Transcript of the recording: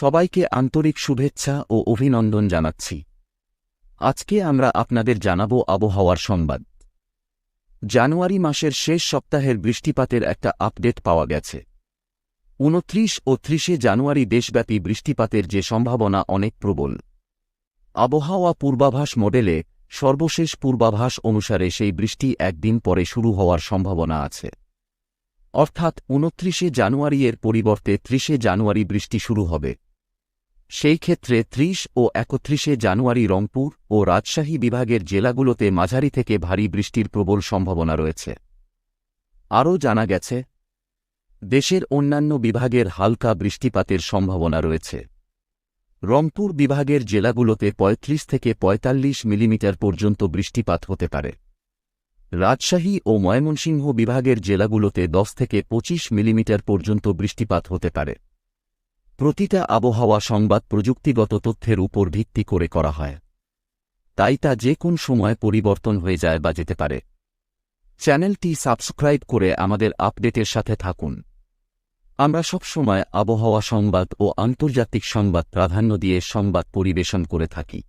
সবাইকে আন্তরিক শুভেচ্ছা ও অভিনন্দন জানাচ্ছি। আজকে আমরা আপনাদের জানাব আবহাওয়ার সংবাদ। জানুয়ারি মাসের শেষ সপ্তাহের বৃষ্টিপাতের একটা আপডেট পাওয়া গেছে। উনত্রিশ ও ত্রিশে জানুয়ারি দেশব্যাপী বৃষ্টিপাতের যে সম্ভাবনা অনেক প্রবল। আবহাওয়া পূর্বাভাস মডেলে সর্বশেষ পূর্বাভাস অনুসারে সেই বৃষ্টি একদিন পরে শুরু হওয়ার সম্ভাবনা আছে। অর্থাৎ উনত্রিশে জানুয়ারি এর পরিবর্তে ত্রিশে জানুয়ারি বৃষ্টি শুরু হবে। সেই ক্ষেত্রে ত্রিশ ও একত্রিশে জানুয়ারি রংপুর ও রাজশাহী বিভাগের জেলাগুলোতে মাঝারি থেকে ভারী বৃষ্টির প্রবল সম্ভাবনা রয়েছে। আরও জানা গেছে, দেশের অন্যান্য বিভাগের হালকা বৃষ্টিপাতের সম্ভাবনা রয়েছে। রংপুর বিভাগের জেলাগুলোতে ৩৫ থেকে ৪৫ মিলিমিটার পর্যন্ত বৃষ্টিপাত হতে পারে। রাজশাহী ও ময়মনসিংহ বিভাগের জেলাগুলোতে ১০ থেকে ২৫ মিলিমিটার পর্যন্ত বৃষ্টিপাত হতে পারে। প্রতিটা আবহাওয়া সংবাদ প্রযুক্তিগত তথ্যের উপর ভিত্তি করে করা হয়। তাই তা যে কোন সময় পরিবর্তন হয়ে যায় বা যেতে পারে। চ্যানেলটি সাবস্ক্রাইব করে আমাদের আপডেটের সাথে থাকুন। আমরা সবসময় আবহাওয়া সংবাদ ও আন্তর্জাতিক সংবাদ প্রাধান্য দিয়ে সংবাদ পরিবেশন করে থাকি।